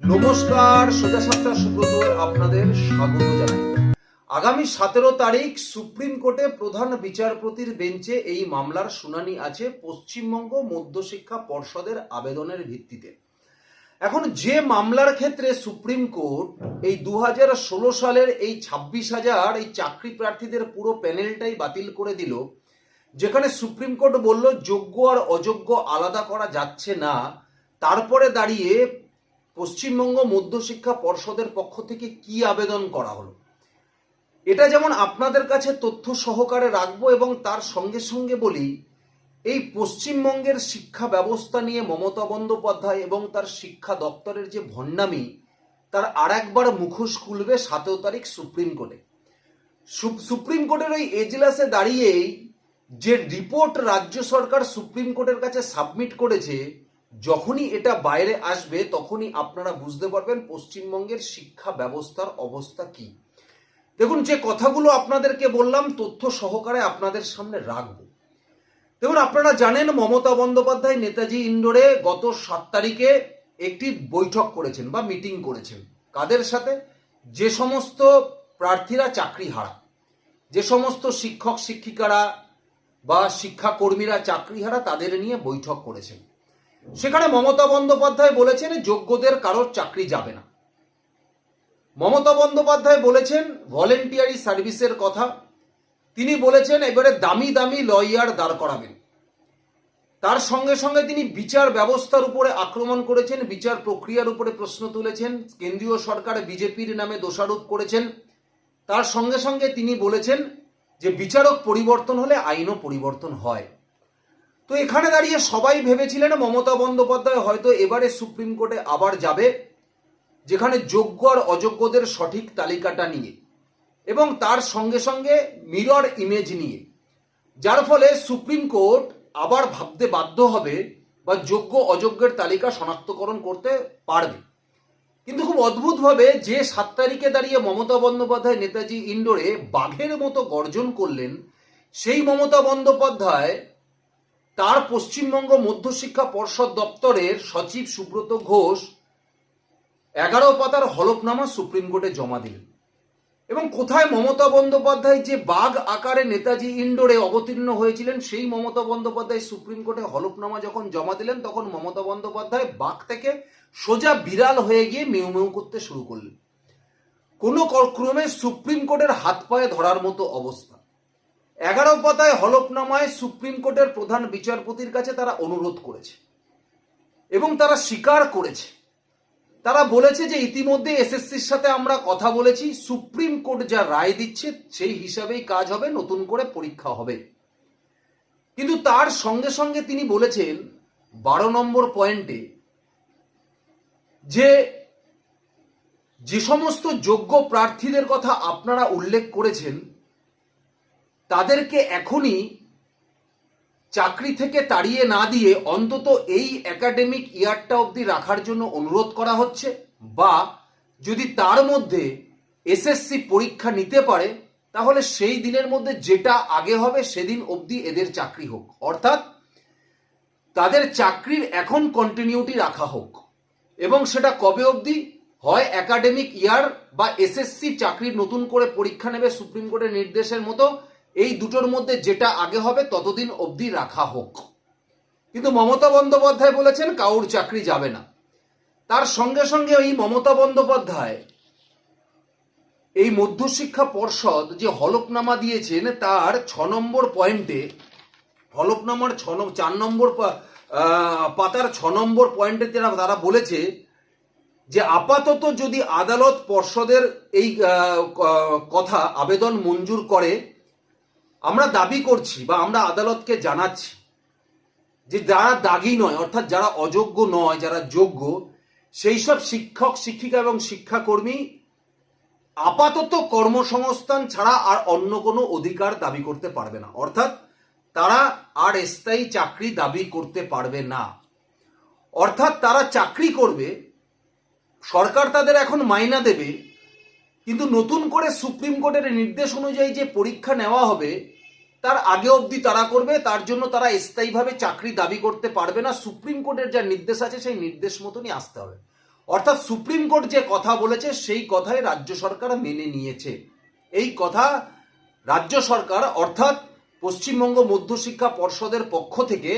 নমস্কার, সোজা সাতটা সুব্রত আপনাদের স্বাগত জানাই। আগামী সতেরো তারিখ সুপ্রিম কোর্টে প্রধান বিচারপতির বেঞ্চে এই মামলার শুনানি আছে পশ্চিমবঙ্গ মধ্যশিক্ষা পর্ষদের আবেদনের ভিত্তিতে। এখন যে মামলার ক্ষেত্রে সুপ্রিম কোর্ট এই দু সালের এই ছাব্বিশ হাজার এই চাকরি প্রার্থীদের পুরো প্যানেলটাই বাতিল করে দিল, যেখানে সুপ্রিম কোর্ট বলল, যোগ্য আর অযোগ্য আলাদা করা যাচ্ছে না। তারপরে দাঁড়িয়ে পশ্চিমবঙ্গ মধ্যশিক্ষা পর্ষদের পক্ষ থেকে কি আবেদন করা হলো? এটা যেমন আপনাদের কাছে তথ্য সহকারে রাখব এবং তার সঙ্গে সঙ্গে বলি, এই পশ্চিমবঙ্গের শিক্ষা ব্যবস্থা নিয়ে মমতা বন্দ্যোপাধ্যায় এবং তার শিক্ষা দপ্তরের যে ভণ্ডামি, তার আর একবার মুখোশ খুলবে সাতেরো তারিখ সুপ্রিম কোর্টে। সুপ্রিম কোর্টের ওই এজলাসে দাঁড়িয়েই যে রিপোর্ট রাজ্য সরকার সুপ্রিম কোর্টের কাছে সাবমিট করেছে যখনই এটা বাইরে আসবে, তখনই আপনারা বুঝতে পারবেন পশ্চিমবঙ্গের শিক্ষা ব্যবস্থার অবস্থা কি। দেখুন, যে কথাগুলো আপনাদেরকে বললাম, তথ্য সহকারে আপনাদের সামনে রাখব। দেখুন, আপনারা জানেন মমতা বন্দ্যোপাধ্যায় নেতাজি ইন্ডোরে গত সাত তারিখে একটি বৈঠক করেছেন বা মিটিং করেছেন। কাদের সাথে? যে সমস্ত প্রার্থীরা চাকরি হারা, যে সমস্ত শিক্ষক শিক্ষিকারা বা শিক্ষাকর্মীরা চাকরি হারা, তাদের নিয়ে বৈঠক করেছেন। সেখানে মমতা বন্দ্যোপাধ্যায় বলেছেন, যোগ্যদের কারোর চাকরি যাবে না। মমতা বন্দ্যোপাধ্যায় বলেছেন, ভলেন্টিয়ারি সার্ভিসের কথা। তিনি বলেছেন, এবারে দামি দামি লয়ার দাঁড় করাবেন। তার সঙ্গে সঙ্গে তিনি বিচার ব্যবস্থার উপরে আক্রমণ করেছেন, বিচার প্রক্রিয়ার উপরে প্রশ্ন তুলেছেন। কেন্দ্রীয় সরকার বিজেপির নামে দোষারোপ করেছেন। তার সঙ্গে সঙ্গে তিনি বলেছেন যে, বিচারক পরিবর্তন হলে আইনও পরিবর্তন হয়। তো এখানে দাঁড়িয়ে সবাই ভেবেছিলেন মমতা বন্দ্যোপাধ্যায় হয়তো এবারে সুপ্রিম কোর্টে আবার যাবে, যেখানে যোগ্য আর অযোগ্যদের সঠিক তালিকাটা নিয়ে এবং তার সঙ্গে সঙ্গে মিরর ইমেজ নিয়ে। যার ফলে সুপ্রিম কোর্ট আবার ভাবতে বাধ্য হবে বা যোগ্য অযোগ্যের তালিকা শনাক্তকরণ করতে পারবে। কিন্তু খুব অদ্ভুতভাবে যে সাত তারিখে দাঁড়িয়ে মমতা বন্দ্যোপাধ্যায় নেতাজি ইন্ডোরে বাঘের মতো গর্জন করলেন, সেই মমতা বন্দ্যোপাধ্যায় তার পশ্চিমবঙ্গ মধ্যশিক্ষা পর্ষদ দপ্তরের সচিব সুব্রত ঘোষ এগারো পাতার হলফনামা সুপ্রিম কোর্টে জমা দিলেন। এবং কোথায় মমতা বন্দ্যোপাধ্যায় যে বাঘ আকারে নেতাজি ইন্ডোরে অবতীর্ণ হয়েছিলেন, সেই মমতা বন্দ্যোপাধ্যায় সুপ্রিম কোর্টে হলফনামা যখন জমা দিলেন, তখন মমতা বন্দ্যোপাধ্যায় বাঘ থেকে সোজা বিড়াল হয়ে গিয়ে মেউ মেউ করতে শুরু করলেন। কোনো কর- ক্রমে সুপ্রিম কোর্টের হাত পায়ে ধরার মতো অবস্থা। এগারো পাতায় হলফনামায় সুপ্রিম কোর্টের প্রধান বিচারপতির কাছে তারা অনুরোধ করেছে এবং তারা স্বীকার করেছে। তারা বলেছে যে ইতিমধ্যে এসএসসির সাথে আমরা কথা বলেছি, সুপ্রিম কোর্ট যা রায় দিচ্ছে সেই হিসাবেই কাজ হবে, নতুন করে পরীক্ষা হবে। কিন্তু তার সঙ্গে সঙ্গে তিনি বলেছেন, বারো নম্বর পয়েন্টে যে যে সমস্ত যোগ্য প্রার্থীদের কথা আপনারা উল্লেখ করেছেন তাদেরকে এখনই চাকরি থেকে তাড়িয়ে না দিয়ে অন্তত এই একাডেমিক ইয়ারটা অবধি রাখার জন্য অনুরোধ করা হচ্ছে বা যদি তার মধ্যে এসএসসি পরীক্ষা নিতে পারে, তাহলে সেই দিনের মধ্যে যেটা আগে হবে সেদিন অবধি এদের চাকরি হোক। অর্থাৎ তাদের চাকরির এখন কন্টিনিউটি রাখা হোক। এবং সেটা কবে অবধি? হয় একাডেমিক ইয়ার বা এসএসসি চাকরির নতুন করে পরীক্ষা নেবে সুপ্রিম কোর্টের নির্দেশের মতো এই দুটোর মধ্যে যেটা আগে হবে ততদিন অবধি রাখা হোক। কিন্তু মমতা বন্দ্যোপাধ্যায় বলেছেন কাউর চাকরি যাবে না। তার সঙ্গে সঙ্গে এই মমতা বন্দ্যোপাধ্যায়, এই মধ্যশিক্ষা পর্ষদ যে হলফনামা দিয়েছেন, তার ছ নম্বর পয়েন্টে, হলফনামার ছ চার নম্বর পাতার ছ নম্বর পয়েন্টে তারা তারা বলেছে যে আপাতত যদি আদালত পর্ষদের এই কথা আবেদন মঞ্জুর করে আমরা দাবি করছি বা আমরা আদালতকে জানাচ্ছি যে যারা দাগি নয়, অর্থাৎ যারা অযোগ্য নয়, যারা যোগ্য, সেই সব শিক্ষক, শিক্ষিকা এবং শিক্ষাকর্মী আপাতত কর্মসংস্থান ছাড়া আর অন্য কোনো অধিকার দাবি করতে পারবে না। অর্থাৎ তারা আর স্থায়ী চাকরি দাবি করতে পারবে না। অর্থাৎ তারা চাকরি করবে, সরকার তাদের এখন মাইনা দেবে কিন্তু নতুন করে সুপ্রিম কোর্টের নির্দেশ অনুযায়ী যে পরীক্ষা নেওয়া হবে, তার আগে অবধি তারা করবে, তার জন্য তারা স্থায়ীভাবে চাকরি দাবি করতে পারবে না। সুপ্রিম কোর্টের যা নির্দেশ আছে, সেই নির্দেশ মতনই আসতে হবে। অর্থাৎ সুপ্রিম কোর্ট যে কথা বলেছে, সেই কথাই রাজ্য সরকার মেনে নিয়েছে। এই কথা রাজ্য সরকার, অর্থাৎ পশ্চিমবঙ্গ মধ্যশিক্ষা পর্ষদের পক্ষ থেকে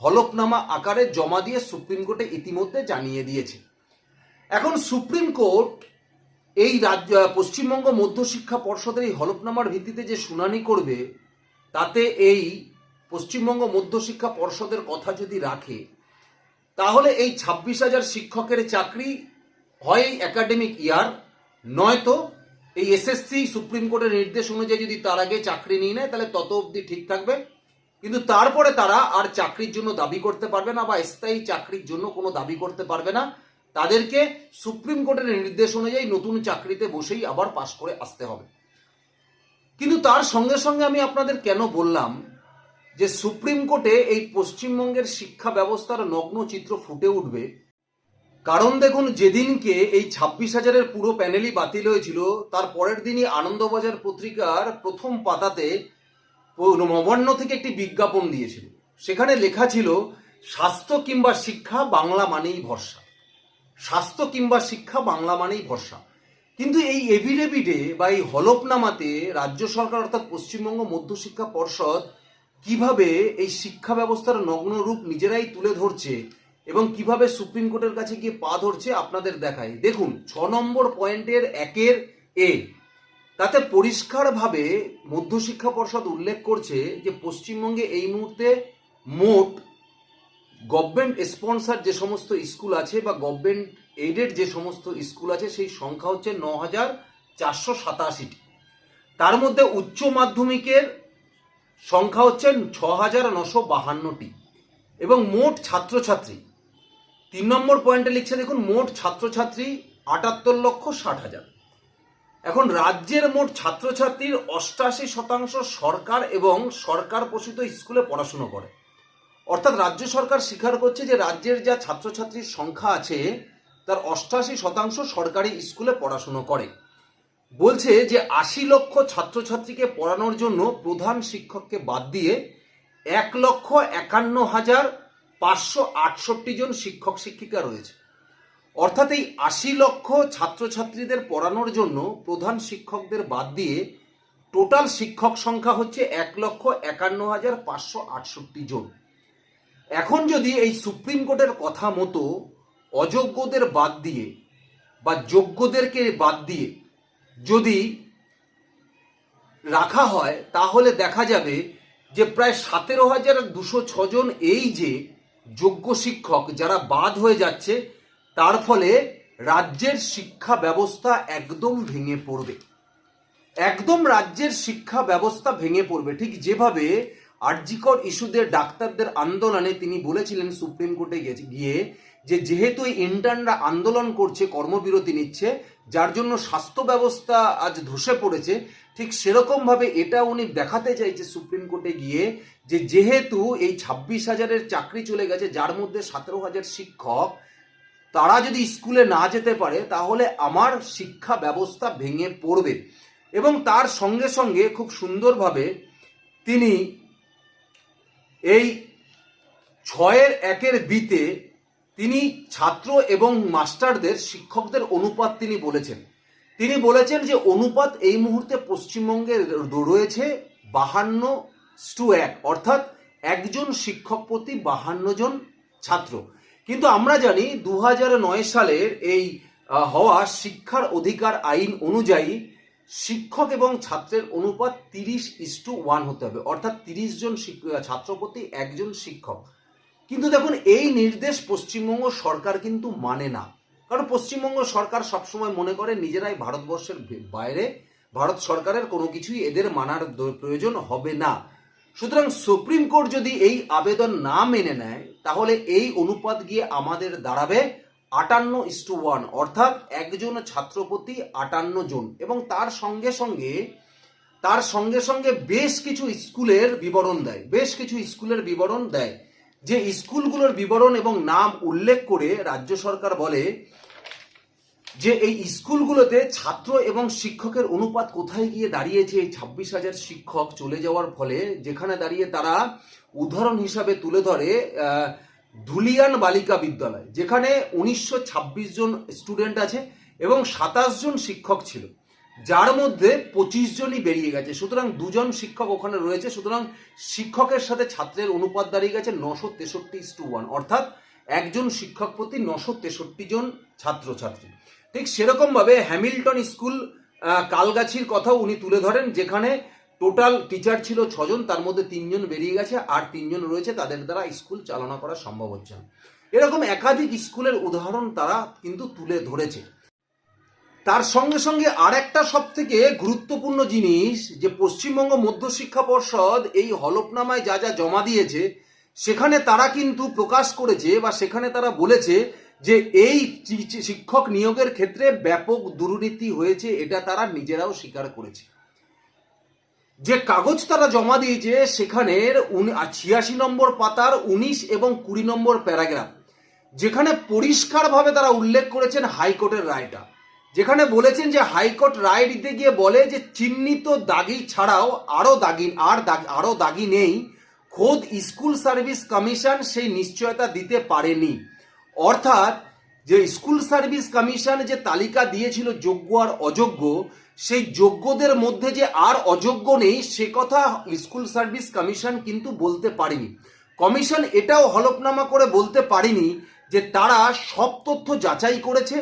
হলফনামা আকারে জমা দিয়ে সুপ্রিম কোর্টে ইতিমধ্যে জানিয়ে দিয়েছে। এখন সুপ্রিম কোর্ট এই রাজ্য, পশ্চিমবঙ্গ মধ্যশিক্ষা পর্ষদের এই হলফনামার ভিত্তিতে যে শুনানি করবে, তাতে এই পশ্চিমবঙ্গ মধ্যশিক্ষা পর্ষদের কথা যদি রাখে, তাহলে এই ছাব্বিশ হাজার শিক্ষকের চাকরি হয় একাডেমিক ইয়ার নয়তো এই এসএসসি সুপ্রিম কোর্টের নির্দেশ অনুযায়ী যদি তার আগে চাকরি নিয়ে নেয়, তাহলে তত অবধি ঠিক থাকবে। কিন্তু তারপরে তারা আর চাকরির জন্য দাবি করতে পারবে না বা স্থায়ী চাকরির জন্য কোনো দাবি করতে পারবে না। তাদেরকে সুপ্রিম কোর্টের নির্দেশ অনুযায়ী নতুন চাকরিতে বসেই আবার পাশ করে আসতে হবে। কিন্তু তার সঙ্গে সঙ্গে আমি আপনাদের কেন বললাম যে সুপ্রিম কোর্টে এই পশ্চিমবঙ্গের শিক্ষা ব্যবস্থার নগ্ন চিত্র ফুটে উঠবে? কারণ দেখুন, যেদিনকে এই ছাব্বিশ হাজারের পুরো প্যানেলই বাতিল হয়েছিল, তার পরের দিনই আনন্দবাজার পত্রিকার প্রথম পাতাতে নবান্ন থেকে একটি বিজ্ঞাপন দিয়েছিল। সেখানে লেখা ছিল, স্বাস্থ্য কিংবা শিক্ষা, বাংলা মানেই ভরসা। স্বাস্থ্য কিংবা শিক্ষা বাংলা মানেই ভরসা। কিন্তু এই এভিডেভিডে বা এই হলফনামাতে রাজ্য সরকার অর্থাৎ পশ্চিমবঙ্গ মধ্যশিক্ষা পর্ষদ কীভাবে এই শিক্ষা ব্যবস্থার নগ্ন রূপ নিজেরাই তুলে ধরছে এবং কীভাবে সুপ্রিম কোর্টের কাছে গিয়ে পা ধরছে আপনাদের দেখায়। দেখুন, ছ নম্বর পয়েন্টের একের এ, তাতে পরিষ্কারভাবে মধ্যশিক্ষা পর্ষদ উল্লেখ করছে যে পশ্চিমবঙ্গে এই মুহূর্তে মোট গভর্নমেন্ট স্পন্সার যে সমস্ত স্কুল আছে বা গভর্নমেন্ট এইডেড যে সমস্ত স্কুল আছে, সেই সংখ্যা হচ্ছে ন হাজার চারশো সাতাশিটি। তার মধ্যে উচ্চ মাধ্যমিকের সংখ্যা হচ্ছে ছ হাজার নশো বাহান্নটি এবং মোট ছাত্রছাত্রী। তিন নম্বর পয়েন্টে লিখছে, দেখুন, মোট ছাত্রছাত্রী আটাত্তর লক্ষ ষাট হাজার। এখন রাজ্যের মোট ছাত্রছাত্রীর অষ্টাশি শতাংশ সরকার এবং সরকার পোষিত স্কুলে পড়াশুনো করে। অর্থাৎ রাজ্য সরকার স্বীকার করছে যে রাজ্যের যা ছাত্রছাত্রীর সংখ্যা আছে, তার অষ্টাশি শতাংশ সরকারি স্কুলে পড়াশুনো করে। বলছে যে আশি লক্ষ ছাত্রছাত্রীকে পড়ানোর জন্য প্রধান শিক্ষককে বাদ দিয়ে এক লক্ষ একান্ন হাজার পাঁচশো আটষট্টি জন শিক্ষক শিক্ষিকা রয়েছে। অর্থাৎ এই আশি লক্ষ ছাত্রছাত্রীদের পড়ানোর জন্য প্রধান শিক্ষকদের বাদ দিয়ে টোটাল শিক্ষক সংখ্যা হচ্ছে এক লক্ষ একান্ন হাজার পাঁচশো আটষট্টি জন। এখন যদি এই সুপ্রিম কোর্টের কথা মতো অযোগ্যদের বাদ দিয়ে বা যোগ্যদেরকে বাদ দিয়ে যদি রাখা হয়, তাহলে দেখা যাবে যে প্রায় সতেরো হাজার দুশো ছজন এই যে যোগ্য শিক্ষক যারা বাদ হয়ে যাচ্ছে, তার ফলে রাজ্যের শিক্ষা ব্যবস্থা একদম ভেঙে পড়বে। একদম রাজ্যের শিক্ষা ব্যবস্থা ভেঙে পড়বে। ঠিক যেভাবে আরজিকর ইস্যুতে ডাক্তারদের আন্দোলনে তিনি বলেছিলেন সুপ্রিম কোর্টে গিয়ে যে যেহেতু এই ইন্টার্নরা আন্দোলন করছে, কর্মবিরতি নিচ্ছে, যার জন্য স্বাস্থ্য ব্যবস্থা আজ ধসে পড়েছে, ঠিক সেরকম ভাবে এটা উনি দেখাতে চাইছে সুপ্রিম কোর্টে গিয়ে যে যেহেতু এই ছাব্বিশ হাজারের চাকরি চলে গেছে, যার মধ্যে সতেরো হাজার শিক্ষক, তারা যদি স্কুলে না যেতে পারে, তাহলে আমার শিক্ষা ব্যবস্থা ভেঙে পড়বে। এবং তার সঙ্গে সঙ্গে খুব সুন্দরভাবে তিনি এই ছয়ের একের বিতে তিনি ছাত্র এবং মাস্টারদের শিক্ষকদের অনুপাত তিনি বলেছেন। তিনি বলেছেন যে অনুপাত এই মুহূর্তে পশ্চিমবঙ্গে রয়েছে বাহান্ন টু এক, অর্থাৎ একজন শিক্ষক প্রতি বাহান্ন জন ছাত্র। কিন্তু আমরা জানি দু নয় সালের এই হওয়া শিক্ষার অধিকার আইন অনুযায়ী শিক্ষক এবং ছাত্রের অনুপাত তিরিশ ইস টু ওয়ান হতে হবে। অর্থাৎ তিরিশ জন ছাত্র প্রতি একজন শিক্ষক। কিন্তু দেখুন, এই নির্দেশ পশ্চিমবঙ্গ সরকার কিন্তু মানে না। কারণ পশ্চিমবঙ্গ সরকার সবসময় মনে করে, নিজেরাই ভারতবর্ষের বাইরে। ভারত সরকারের কোনো কিছুই এদের মানার প্রয়োজন হবে না। সুতরাং সুপ্রিম কোর্ট যদি এই আবেদন না মেনে নেয়, তাহলে এই অনুপাত গিয়ে আমাদের দাঁড়াবে। আটান্ন ইস টু ওয়ান অর্থাৎ একজন ছাত্র প্রতি আটান্ন জন। এবং তার সঙ্গে সঙ্গে, তার সঙ্গে সঙ্গে বেশ কিছু স্কুলের বিবরণ দেয়। বেশ কিছু স্কুলের বিবরণ দেয়। যে স্কুলগুলোর বিবরণ এবং নাম উল্লেখ করে রাজ্য সরকার বলে যে এই স্কুলগুলোতে ছাত্র এবং শিক্ষকের অনুপাত কোথায় গিয়ে দাঁড়িয়েছে এই ছাব্বিশ হাজার শিক্ষক চলে যাওয়ার ফলে, যেখানে দাঁড়িয়ে তারা উদাহরণ হিসাবে তুলে ধরে ধুলিয়ান বালিকা বিদ্যালয়, যেখানে উনিশশো ছাব্বিশ জন স্টুডেন্ট আছে এবং সাতাশ জন শিক্ষক ছিল। যার মধ্যে পঁচিশ জনই বেরিয়ে গেছে। সুতরাং দুজন শিক্ষক ওখানে রয়েছে। সুতরাং শিক্ষকের সাথে ছাত্রের অনুপাত দাঁড়িয়ে গেছে নশো তেষট্টি টু ওয়ান অর্থাৎ একজন শিক্ষক প্রতি নশো তেষট্টি জন ছাত্রছাত্রী। ঠিক সেরকমভাবে হ্যামিল্টন স্কুল কালগাছির কথাও উনি তুলে ধরেন, যেখানে টোটাল টিচার ছিল ছজন, তার মধ্যে তিনজন বেরিয়ে গেছে আর তিনজন রয়েছে তাদের দ্বারা স্কুল চালনা করা সম্ভব হচ্ছে না। এরকম একাধিক স্কুলের উদাহরণ তারা কিন্তু তুলে ধরেছে। তার সঙ্গে সঙ্গে আর একটা সব থেকে গুরুত্বপূর্ণ জিনিস, যে পশ্চিমবঙ্গ মধ্যশিক্ষা পর্ষদ এই হলফনামায় যা যা জমা দিয়েছে, সেখানে তারা কিন্তু প্রকাশ করেছে বা সেখানে তারা বলেছে যে এই শিক্ষক নিয়োগের ক্ষেত্রে ব্যাপক দুর্নীতি হয়েছে, এটা তারা নিজেরাও স্বীকার করেছে। যে কাগজ তারা জমা দিয়েছে সেখানের ছিয়াশি নম্বর পাতার উনিশ এবং কুড়ি নম্বর প্যারাগ্রাফ, যেখানে পরিষ্কারভাবে তারা উল্লেখ করেছেন হাইকোর্টের রায়টা। যেখানে বলেছেন যে হাইকোর্ট রায় দিতে গিয়ে বলে যে চিহ্নিত দাগি ছাড়াও আরও দাগি, আর দাগ- আরও দাগি নেই, খোদ স্কুল সার্ভিস কমিশন সেই নিশ্চয়তা দিতে পারেনি। অর্থাৎ যে স্কুল সার্ভিস কমিশন যে তালিকা দিয়েছিল যোগ্য আর অযোগ্য সেই যোগ্যদের মধ্যে যে আর অযোগ্য নেই, সে কথা স্কুল সার্ভিস কমিশন কিন্তু বলতে পারেনি। কমিশন এটাও হলফনামা করে বলতে পারেনি যে তারা সব তথ্য যাচাই করেছে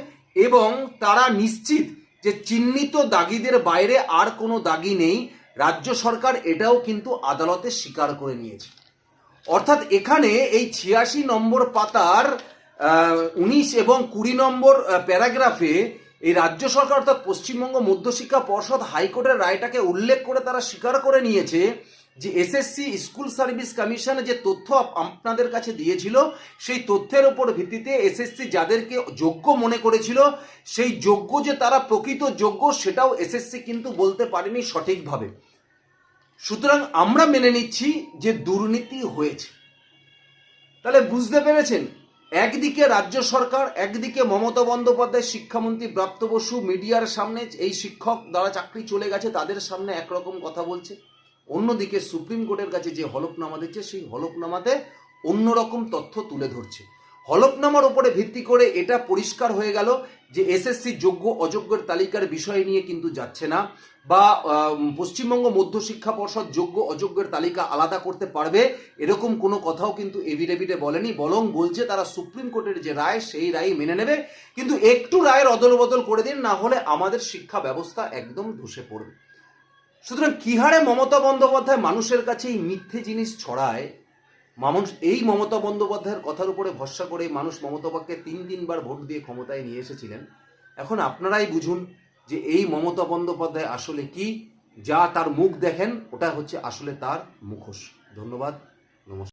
এবং তারা নিশ্চিত যে চিহ্নিত দাগিদের বাইরে আর কোনো দাগি নেই। রাজ্য সরকার এটাও কিন্তু আদালতে স্বীকার করে নিয়েছে। অর্থাৎ এখানে এই ছিয়াশি নম্বর পাতার উনিশ এবং কুড়ি নম্বর প্যারাগ্রাফে এই রাজ্য সরকার অর্থাৎ পশ্চিমবঙ্গ মধ্যশিক্ষা পর্ষদ হাইকোর্টের রায়টাকে উল্লেখ করে তারা স্বীকার করে নিয়েছে যে এসএসসি স্কুল সার্ভিস কমিশন যে তথ্য আপনাদের কাছে দিয়েছিল, সেই তথ্যের উপর ভিত্তিতে এসএসসি যাদেরকে যোগ্য মনে করেছিল, সেই যোগ্য যে তারা প্রকৃত যোগ্য সেটাও এসএসসি কিন্তু বলতে পারেনি সঠিকভাবে। সুতরাং আমরা মেনে নিচ্ছি যে দুর্নীতি হয়েছে। তাহলে বুঝতে পেরেছেন? একদিকে রাজ্য সরকার, একদিকে মমতা বন্দ্যোপাধ্যায়, শিক্ষামন্ত্রী প্রাপ্ত বসু মিডিয়ার সামনে এই শিক্ষক দ্বারা চাকরি চলে গেছে, তাদের সামনে একরকম কথা বলছে। অন্যদিকে সুপ্রিম কোর্টের কাছে যে হলফনামা দিচ্ছে, সেই হলফনামাতে অন্যরকম তথ্য তুলে ধরছে। হলফনামার উপরে ভিত্তি করে এটা পরিষ্কার হয়ে গেল যে এসএসসি যোগ্য অযোগ্যের তালিকার বিষয় নিয়ে কিন্তু যাচ্ছে না বা পশ্চিমবঙ্গ মধ্যশিক্ষা পর্ষদ যোগ্য অযোগ্যের তালিকা আলাদা করতে পারবে, এরকম কোনো কথাও কিন্তু এভিডেভিটে বলেনি, বরং বলছে তারা সুপ্রিম কোর্টের যে রায়, সেই রায় মেনে নেবে। কিন্তু একটু রায়ের অদল বদল করে দিন, না হলে আমাদের শিক্ষা ব্যবস্থা একদম ধসে পড়বে। সুতরাং কি হারে মমতা বন্দ্যোপাধ্যায় মানুষের কাছে এই মিথ্যে জিনিস ছড়ায় মানুষ এই মমতা বন্দ্যোপাধ্যায়ের কথার উপরে ভরসা করে মানুষ মমতাবাককে তিন তিনবার ভোট দিয়ে ক্ষমতায় নিয়ে এসেছিলেন। এখন আপনারাই বুঝুন যে এই মমতা বন্দ্যোপাধ্যায় আসলে কি, যা তার মুখ দেখেন, ওটা হচ্ছে আসলে তার মুখোশ। ধন্যবাদ, নমস্কার।